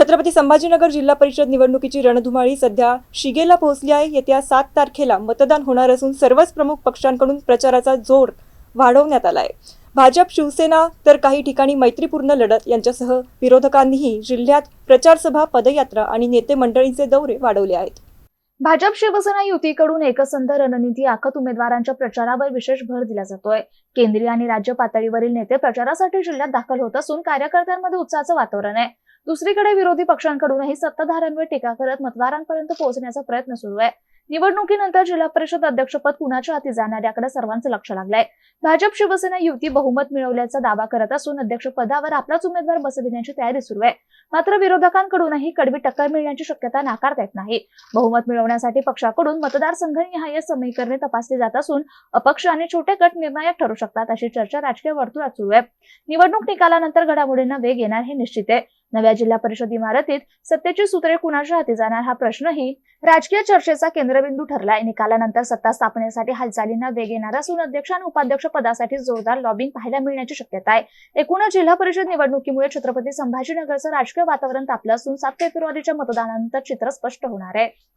छत्रपती संभाजीनगर जिल्हा परिषद निवडणुकीची रणधुमाळी सध्या शिगेला पोहोचली आहे. येत्या सात तारखेला मतदान होणार असून सर्वच प्रमुख पक्षांकडून प्रचाराचा जोर वाढवण्यात आलाय भाजप शिवसेना तर काही ठिकाणी मैत्रीपूर्ण लढत यांच्यासह विरोधकांनीही जिल्ह्यात प्रचारसभा पदयात्रा आणि नेते मंडळींचे दौरे वाढवले आहेत. भाजप शिवसेना युतीकडून एकसंध रणनीती आखत उमेदवारांच्या प्रचारावर विशेष भर दिला जातोय. केंद्रीय आणि राज्य पातळीवरील नेते प्रचारासाठी जिल्ह्यात दाखल होत असून कार्यकर्त्यांमध्ये उत्साहाचं वातावरण आहे. दुसरीकडे विरोधी पक्षांकडूनही सत्ताधाऱ्यांवर टीका करत मतदारांपर्यंत पोहोचण्याचा प्रयत्न सुरू आहे. निवडणुकीनंतर जिल्हा परिषद अध्यक्षपद कुणाच्या हाती जाणार याकडे सर्वांचं लक्ष लागलंय. भाजप शिवसेना युती बहुमत मिळवल्याचा दावा करत असून अध्यक्षपदावर आपलाच उमेदवार बसविण्याची तयारी सुरू आहे. मात्र विरोधकांकडूनही कडवी टक्कर मिळण्याची शक्यता नाकारता येत नाही. बहुमत मिळवण्यासाठी पक्षाकडून मतदारसंघनिहाय समीकरणे तपासली जात असून अपक्ष आणि छोटे गट निर्णायक ठरू शकतात अशी चर्चा राजकीय वर्तुळात सुरू आहे. निवडणूक निकालानंतर घडामोडींना वेग येणार हे निश्चित आहे. नव्या जिल्हा परिषद इमारतीत सत्तेची सूत्रे कुणाच्या हाती जाणार हा प्रश्नही राजकीय चर्चेचा केंद्रबिंदू ठरलाय. निकालानंतर सत्ता स्थापनेसाठी हालचालींना वेग येणार असून अध्यक्ष आणि उपाध्यक्ष पदासाठी जोरदार लॉबिंग पाहायला मिळण्याची शक्यता आहे. एकूणच जिल्हा परिषद निवडणुकीमुळे छत्रपती संभाजीनगरचं राजकीय वातावरण तापलं असून सात फेब्रुवारीच्या मतदानानंतर चित्र स्पष्ट होणार आहे.